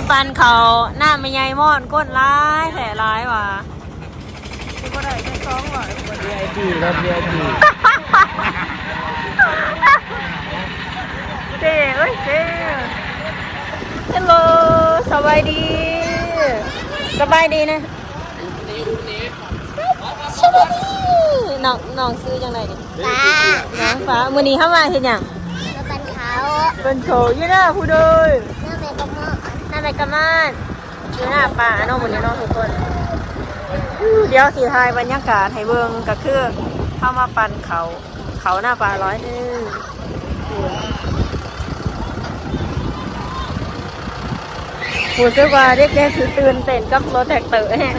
มันปันเขาหน้าไม่ใหญ่มอนก้นร้ายแผลร้ายว่ะก็ได้แค่สองร้อยคนเบียร์จีครับเบียร์จีเจ๊เอ้ยเจ๊ฮัลโหลสบายดี สบายดีนะสบายดีน้องน้องซื้อจังไดดิป้าน้องฟ้ามื้อนี้เข้ามาเฮ็ดหยัง แล้วเป็นเขาเป็นโถอยู่หน้าผู้โดยเมื่อแม่ก็เมื่อหน้าแม่กะมานอยู่หน้าป่าน้องมื้อนี้น้องทุกคนอู้เดี๋ยวสิถ่ายบรรยากาศให้เบิ่งก็คือเข้ามาปั่นเขา เขาหน้าป่าร้อยหนึงผู้ซื้อว่าเด็กๆถือตื่นเต้นกับรถแท็กเตอร์แฮะ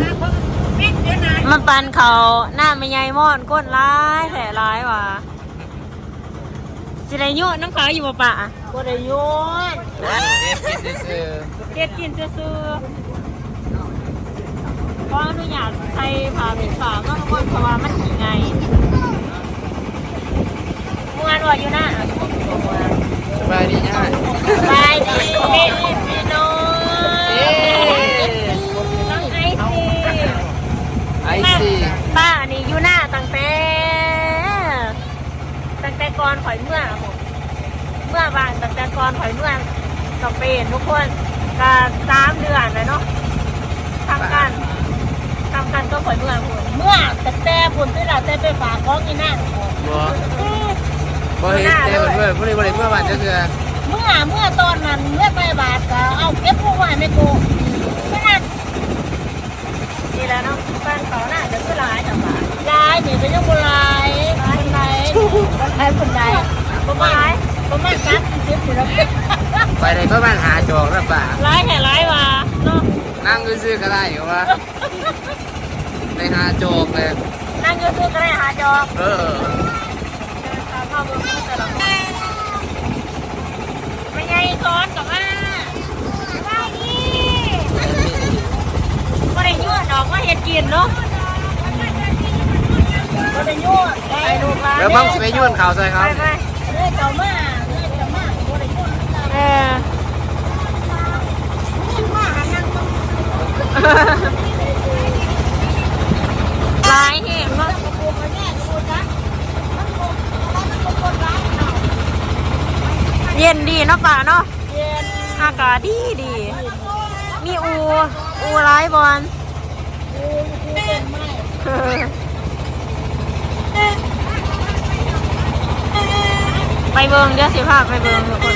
มันปั่นเขาหน้าไม่ใหญ่มอนก้นร้ายแผลร้ายว่ะสิได้ยุ่น้ำเขาอยู่บ่ป่ะบ่ได้ยุ่นซื้อ เก็ดกินซื้อก็อนุญาตใส่ผ้าปิดฝาก็ทุกคนเพราะว่ามันขี้ไงมวนว่าอยู่น้าสบายดีง่ายบายดีพี่น้องน้องไอซีไอซีป้าอันนี้อยู่หน้าตั้งแต่ตั้งแต่ก่อนข่อยเมื่อเมื่อบานตั้งแต่ก่อนข่อยเมื่อสเปนทุกคน ก็สามเดือนเลยเนาะทำกันทำกันก็ข่อยเมื่อผมเมื่อแต่แต่ผมที่เราแต่ไปฝากของอีนั่นบ่บ่เห็นแต่เมื่อเมื่อเมื่อเมื่อวันจะคือเมื่อเมื่อตอนนั้นเมื่อไปบาทก็เอาเก็บพวกไว้ไม่โกงไม่นั่นนี่แหล้วเนาะแฟนเขาน่าจะคือร้ายจังหวะร้ายนี่เป็นยังบุร้ายร้ายไหนร้ายคนใดประมาณประมาณสามสิบอยู่แล้ว ไปในประมาณหาจอกแล้วป่ะร้ายแค่ร้ายว่ะเนาะนั่งซื้อก็ได้อยู่วะในหาจอกเลยนั่งอยืดซื้อก็ได้หาจอกเออเดินทางเข้าเมืองแต่ละคนไม่ไงซ้อนกับมาได้ดีก็ได้ยั่วดอกว่าเห็ดกินเนาะก็ได้ยั่วไปลูกหลานแล้วมั่งสิไปยุ่นข่าวใส่ครับไปไปเรื่อยเจ้ามาเรื่อยเจ้ามาก็ได้ยั่วเออมาหานั่งต้องลายเห็นมั้ยเนาะเย็นดีเนาะป่าเนาะอากาศดีดี มีอู อูร้ายบอลไปเบิงเดี๋ยวสิพาไปเบิงทุกคน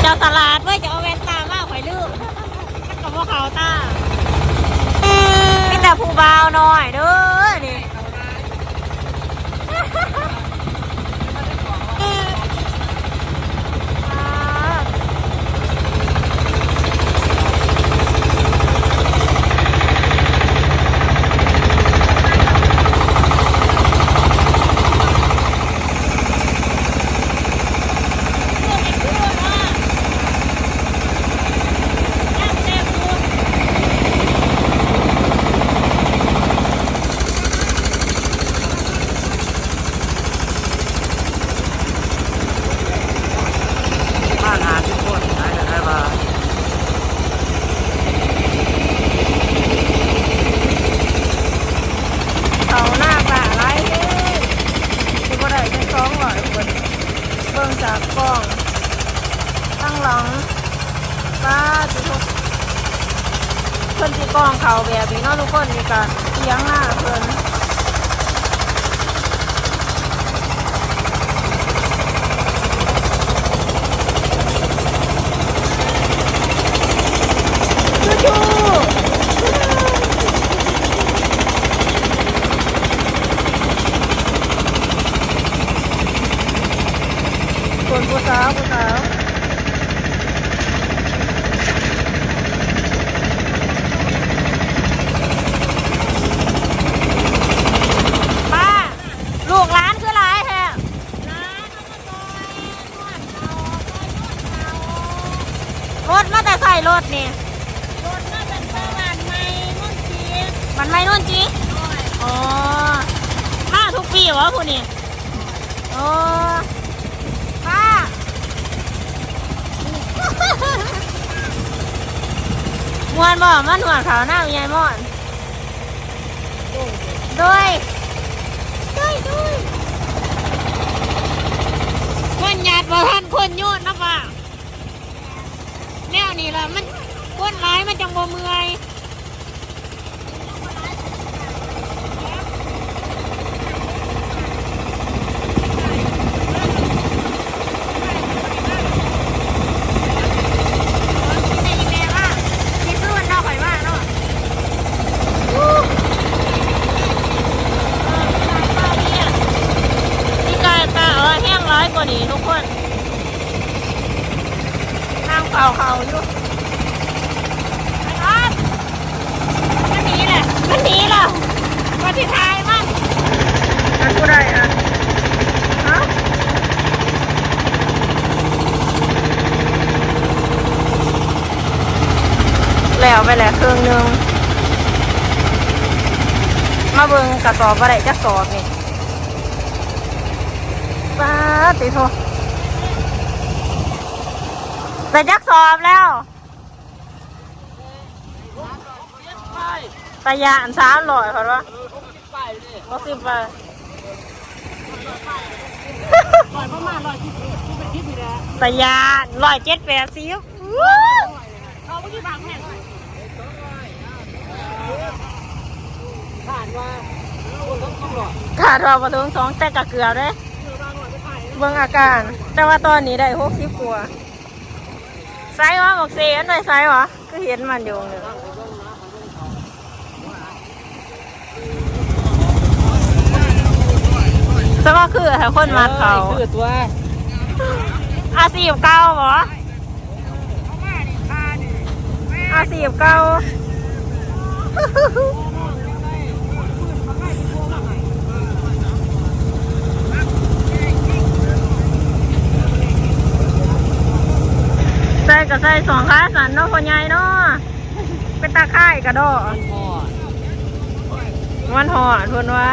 เจ้าตลาดเว้ยจะเอาแว่นตามากข่อยลืมมันกับพวกเขาตามีแต่ผู้บ่าวน้อยเด้อนี่ บ้านหาทุกคนได้ได้มา เขาหน้าป่าไรเลยที่บ่ได้ใช้กล้องหรอกเบิ่งเบิ่งจากกล้อง ตั้งหลังป้าจุทุกเพื่อนที่กล้องเขาแบบนี้เนาะทุกคนนี่ก็เอียงหน้าเพื่อนจูจู คนผู้สาวผู้สาว มันไม่นู่นจีอ๋อมาทุกปีเหรอผู้นี่โอ้ป้า มว นบ่มันหัวขาวหน้ามีไงม่อนด้วยด้วยด้วยมันหยาดบ่ทันคนโยนนะป่ะแนวนี้ล่ะมันคนร้ายมันจังบ่เมื่อย คิดดูมันนอกไปมากเนาะพี่กายตาเออแห้งร้อยกว่านี้ทุกคนนั่งเป่าเขาอยู่ครับมันหนีแหละมันหนีแหละมาที่ทายมันมันกูได้อะเอ้า แล้วไปแล้วเครื่องนึง มาเบิงกระสอบอะไรจักสอบนี่ป้าติโทแต่จักสอบแล้วตะยานสามร้อยเขาว่าหกสิบไปลอยประมาณลอยที่ที่เป็นที่พี่แล้วตะยานร้อยเจ็ดแปดสิบเขาไม่ได้บางแห่ง ผ่านว่าคนต้องต้องหลอดขาดรอประตูสองแต่กะเกลือเลยคือบางหลอดไปถ่ายเบิ่งอาการ แต่ว่าตอนนี้ได้หกสิบกว่าไซส์วะบอกเซียนหน่อยไซส์วะก็เห็นมันอยู่หนึ่งสว่าคือถ้าคนมาเขาคือตัวอาสีบเก้าบ่อาสีบเก้า กับใส่สองขาสันเนาะพ่อใหญ่เนาะเป็นตาข่ายกระโดดมันหอดเพิ่นว่า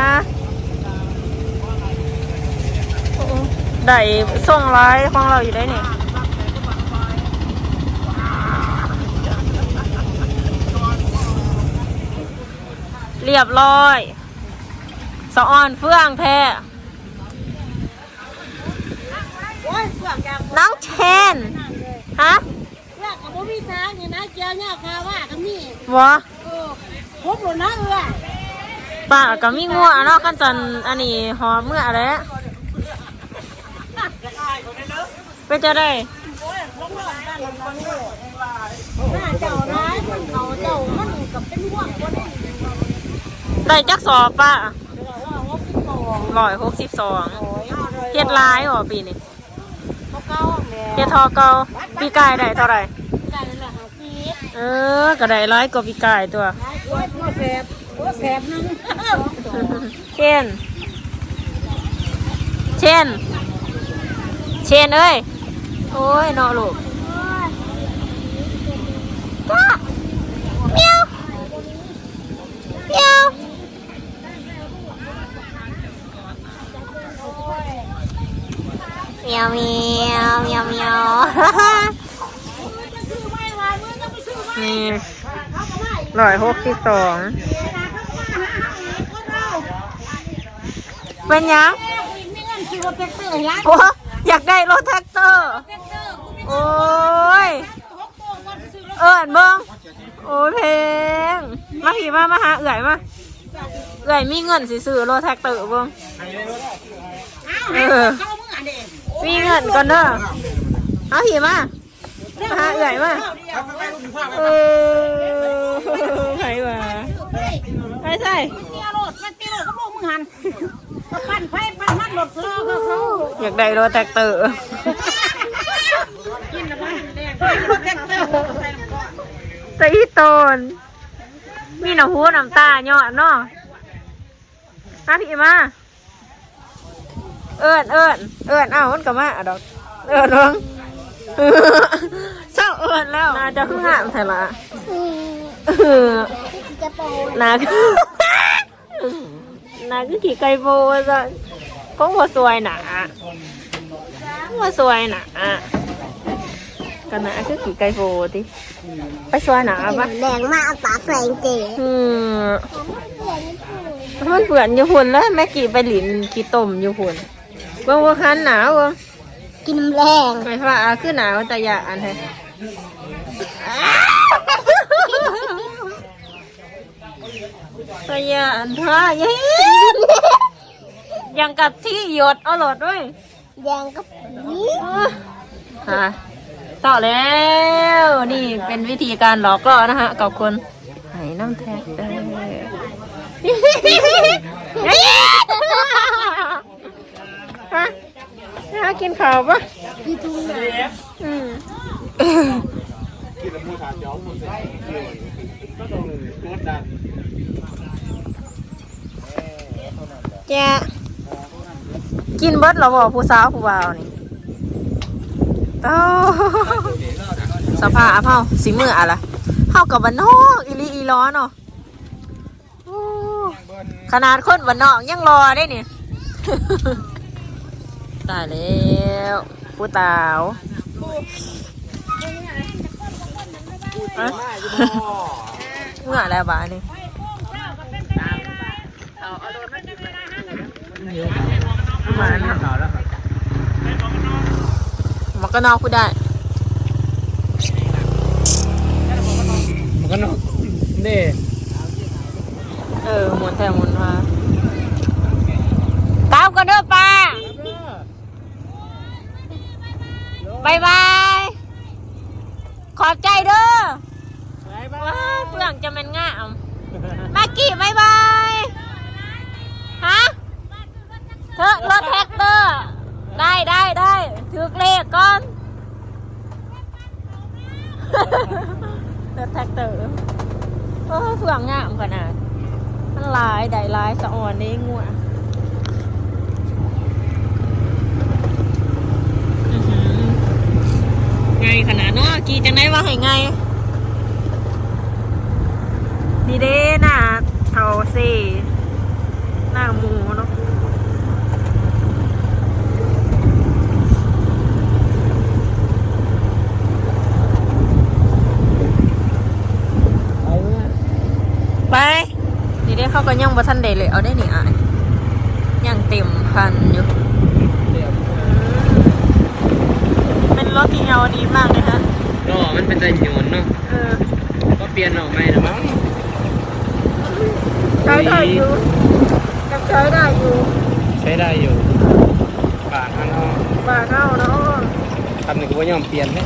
โอ้ได้ส่งร้ายของเราอยู่ได้นี่เรียบร้อยสะออนเฟื่องแท้โอ้ยเสือกยางน้องเชนฮะเสือก กับบ่มีทางนี่นะเจียวเนี่ยคาว่ากับนี่วะเออพบหลุดนะเออป้าก็มีงัวเนาะกันจันอันนี้หอมเมื่ออะไรไปเจะได้โอ้ยลงหลอดด้านหลังมันเลยหน้าเจ้าร้ายมันเขาเจ้ามันกับเป็นห่วงคนนี้ได้จักสอบป้าเดี๋ยวว่าว่าพี่โตร้อยหกสิบสองเฮ็ดลายหรอปีนี้เฮ็ดทอเกาปีกายได้เท่าไหร่ เออก็ได้ร้อยกว่าปีกายตัวโอ้ยตัวแสบตัวแสบนึงเช่น เช่น เช่นเอ้ย โอ้ยนอลูกจ้าเมียวเมียวเมียวเมียวเมียวเมียวนี่ ร้อยหกสิบสองเป็นยังโอ้อยากได้รถแท็กเตอร์ โอ้ย เอิญเบิ้งโอ้ยเพลง มาผีมามาหาเอื่อยมา เอื่อยมีเงินสิซื้อรถแท็กเตอร์เบิ้งเออมีเงินก่อนเด้อเอาผีมา มาหาเอื่อยมาเออไผวะไปใส่ปั่นไฟปั่นมันหลดรอเขาเขาอยากได้รถแท็กเตอร์กินแล้วมันแดงรถแท็กเตอร์ใส่น้ำก้อนใส่อีโตนมีหน้ำหูน้ำตาหยอดเนาะมาพี่มา เอิญเอิญเอิญเอ้ามันก็มาอะดอก เอิญน้อง เศร้าเอิญแล้วน่าจะขึ้นงามแท้ละเออกระโปรงหนาคือหนาคือขี่ไก่โบซะก็ว่าสวยหนาว่าสวยหนากันหนาคือขี่ไก่โบติไปสวยหนาปะแดงมากปากแรงเจ๋อืมมันเปื่อนอยู่หุ่นแล้วแม่กี่ไปหลินกี่ต้มอยู่หุ่นเบิ่งว่าคันหนาวบ่ กินน้ำแรงไม่ว่าอะคือหนาวแต่อย่าอันให้แต่อย่าอันท่าเย้ยังกับที่หยดเอาหลอดด้วยแดงกับผีค่ะต่อแล้ว นี่เป็นวิธีการหลอกล่อนะฮะกับคนไหน้ำแท็กเตอร์ฮะฮะ กินข้าวปะพี่ทุ่งนาอืมกินแกกินเบิดเรอบ่ผู้สาวผู้บ่าวนี่โอ้สภาพเฮาสีมืออะไรเฮากับบ้านนอกอีลีอีร้อนเนาะขนาดคนบ้านนอกยังรอได้เนี่ย ตายแล้วผู้ตาวอะเมื่ออะไรบ้านี่มาเนี่ยมันก็นอกพูดได้ มันก็นกนี่เออหมุนแทนหมุนมาตามกันเด้อป้าบายบาย ขอบใจเด้อว้าวเปลืองจะเป็นง่ามมากกี้บายบาย ฮะเธอรถแท็กเตอร์ ได้ได้ได้ถือเลขก่อน รถแท็กเตอร์เออเปลืองง่ามขนาด มันหลายได้หลายสะอ่อนนี่งัวอื้อหือไง ขนาดเนาะกีจังได้ว่าให้ไงนี่เด้น้าเท่าสี่หน้าหมูเนาะไป นี่ได้เขาก็ยังบ่ทันได้เลยเอาได้นี่อะยังเต็มคันอยู่ เป็นรถที่เอาดีมากเลยฮะก็มันเป็นใจโยนเนาะเออก็เปลี่ยนออกไหมนะมั้งใช้ได้อยู่ยังใช้ได้อยู่ ใช้ได้อยู่ปากอันเอาบาทเท่าเนาะคำหนึ่งก็ว่ายอมเปลี่ยนเลย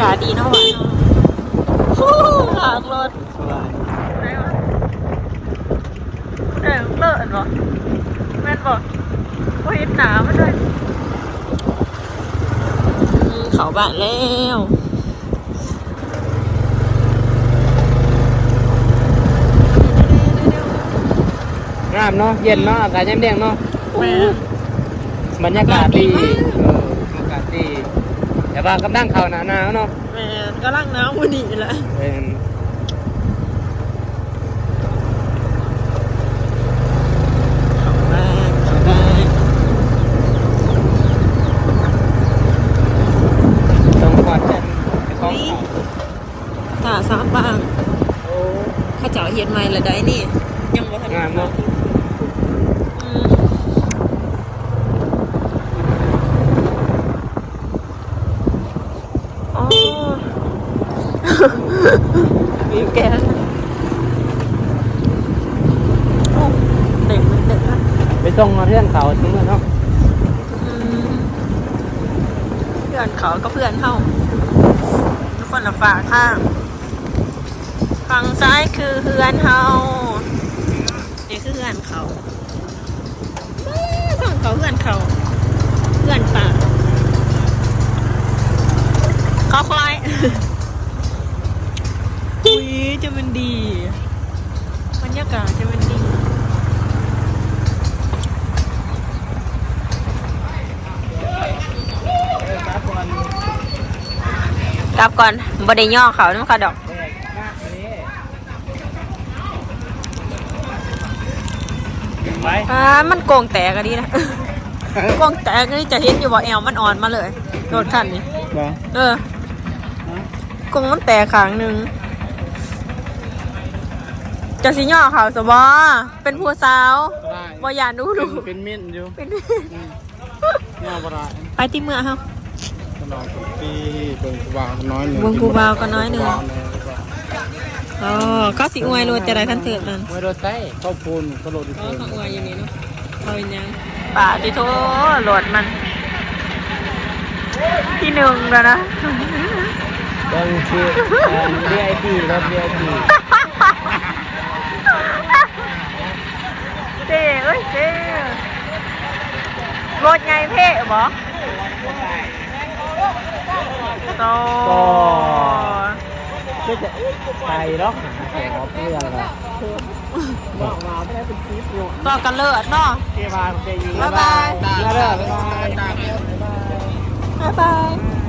ากาศดีเนาะหวานเนาะฮู้หลากรถสบายไหนวะเออเลิศบ่แม่นบ่ว่าเห็นหนามันด้วยอืมเขาบ้านแล้วงามเนาะเย็นเนาะอากาศแจ่มแดงเนาะแม่บรรยากาศดีเออบรรยากาศดี แต่ว่ากำลังเข้าหนาหนาวเนาะแม่กำลังหนาววันนี้แหละเป็นเขาบ้านเขาบ้านต้องขอดกันไปของเขาตาสามบางโอ้ข้าเจ้าเฮ็ดใหม่ละได้นี่ยังบ่ทันงามเนาะ อืมอ๋อ มีแกนโอ้เด็กมันเด็กนะ ส่งเพื่อนเขาถึงแล้วเนาะอืมเพื่อนเขาก็เพื่อนเขาทุกคนละฝาข้างฝั่งซ้ายคือเพื่อนเขานี่คือเพื่อนเขาเอ้ยฝั่งเขาเพื่อนเขาเพื่อนป่าเขาคล้าย อุ้ยจะมันดี กลับก่อนบ่ได้ย่อเขาน้ำเขาดอกแบกมากเลยไปอ่ามันโกงแตกอะดีนะ โกงแตกนี่จะเห็นอยู่บ่แอวมันอ่อนมาเลยรถคันนี้บ่เออกงมันแตกขางหนึ่งจะสิย่อเขาสบอเป็นผู้สาวบ่อยานดูดูเป็นมิ้นอยู่เป็นงาบระไปที่เมื่อเฮาตลอดปีเบิ่งกูบาวน้อยหนึ่งเบิ่งกูบาวก็น้อยหนึ่ง อ๋อเขาสิอวยรถจะได้คันเถิดนั่นไม่รถไส้ข้าวปูนกระโดดอีกอ๋คอนเขาอวยอย่างนี้เนาะเขาเป็นยังป่าดิโทรถมัน ที่หนึ่งแล้วนะ เบิ่งคือเรียไอพีรถเรียไอพีเจ๊เอ้ยเจ๊รถไงเพ่บอ โตก็จะไปหรอกหาของเพื่อนละบอกมาไม่ได้เป็นคลิปอยู่ต่อกันเลิศเนาะเกบาเกยีบ๊ายบายบ๊ายบายบ๊ายบายบ๊ายบาย